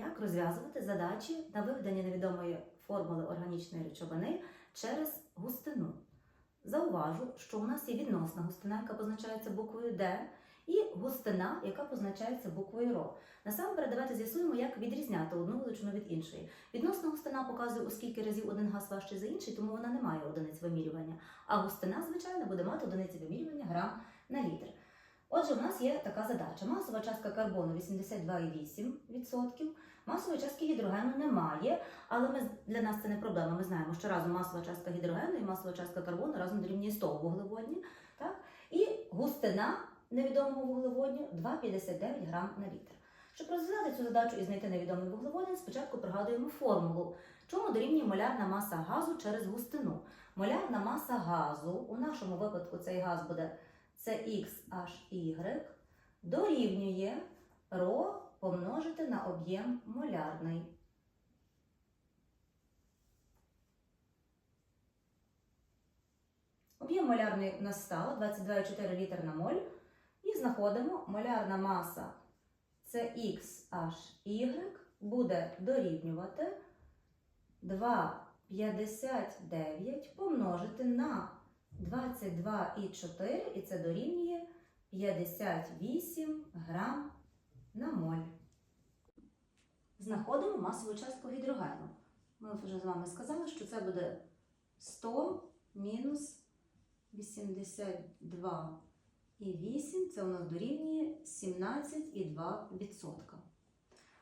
як розв'язувати задачі на виведення невідомої формули органічної речовини через густину. Зауважу, що у нас є відносна густина, яка позначається буквою D, і густина, яка позначається буквою РО. Насамперед, давайте з'ясуємо, як відрізняти одну величину від іншої. Відносна густина показує, у скільки разів один газ важчий за інший, тому вона не має одиниць вимірювання. А густина, звичайно, буде мати одиниці вимірювання грам на літр. Отже, в нас є така задача. Масова частка карбону 82,8%, масової частки гідрогену немає, але ми, для нас це не проблема. Ми знаємо, що разом масова частка гідрогену і масова частка карбону разом дорівнює 100 вуглеводні. Так? І густина невідомого вуглеводню 2,59 грам на літр. Щоб розв'язати цю задачу і знайти невідомий вуглеводень, спочатку пригадуємо формулу, чому дорівнює молярна маса газу через густину. Молярна маса газу, у нашому випадку цей газ буде CXHY, дорівнює ρ помножити на об'єм молярний. Об'єм молярний у нас стало 22,4 літр на моль. І знаходимо молярна маса CXHY буде дорівнювати 2,59 помножити на 22,4 і це дорівнює 58 грам на моль. Знаходимо масову частку гідрогену. Ми вже з вами сказали, що це буде 100 мінус 82 і 8 це у нас дорівнює 17,2%.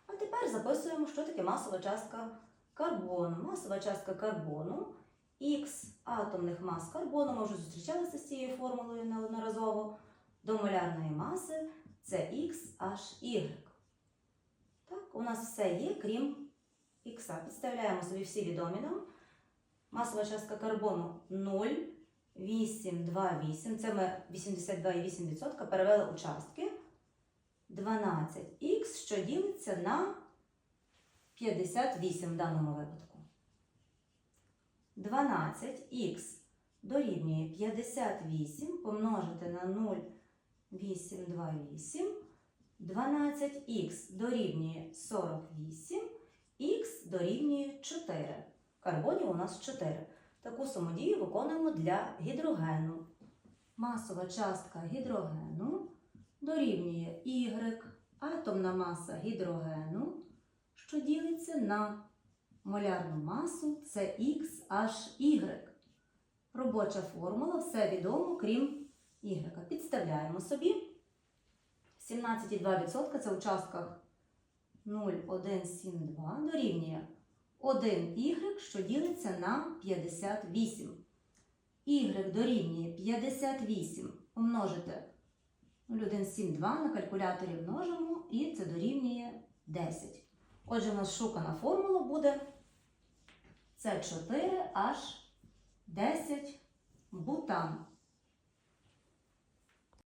А тепер записуємо, що таке масова частка карбону. Масова частка карбону Х атомних мас карбону, ми вже зустрічалися з цією формулою неодноразово. До молярної маси це XHY. Так, у нас все є, крім Х. Підставляємо собі всі відомі нам. Масова частка карбону 0. 8, 2, 8. Це ми 82,8% перевели у частки. 12х, що ділиться на 58 в даному випадку. 12х дорівнює 58 помножити на 0,828. 12х дорівнює 48, х дорівнює 4. Карбонів у нас 4. Таку самодію виконуємо для гідрогену. Масова частка гідрогену дорівнює Y, атомна маса гідрогену, що ділиться на молярну масу це XHY. Робоча формула, все відомо, крім Y. Підставляємо собі. 17,2% це у частках 0,172 дорівнює 1y, що ділиться на 58. Y дорівнює 58 помножити 0,172 на калькуляторі множимо, і це дорівнює 10. Отже, у нас шукана формула буде С4H10 бутан.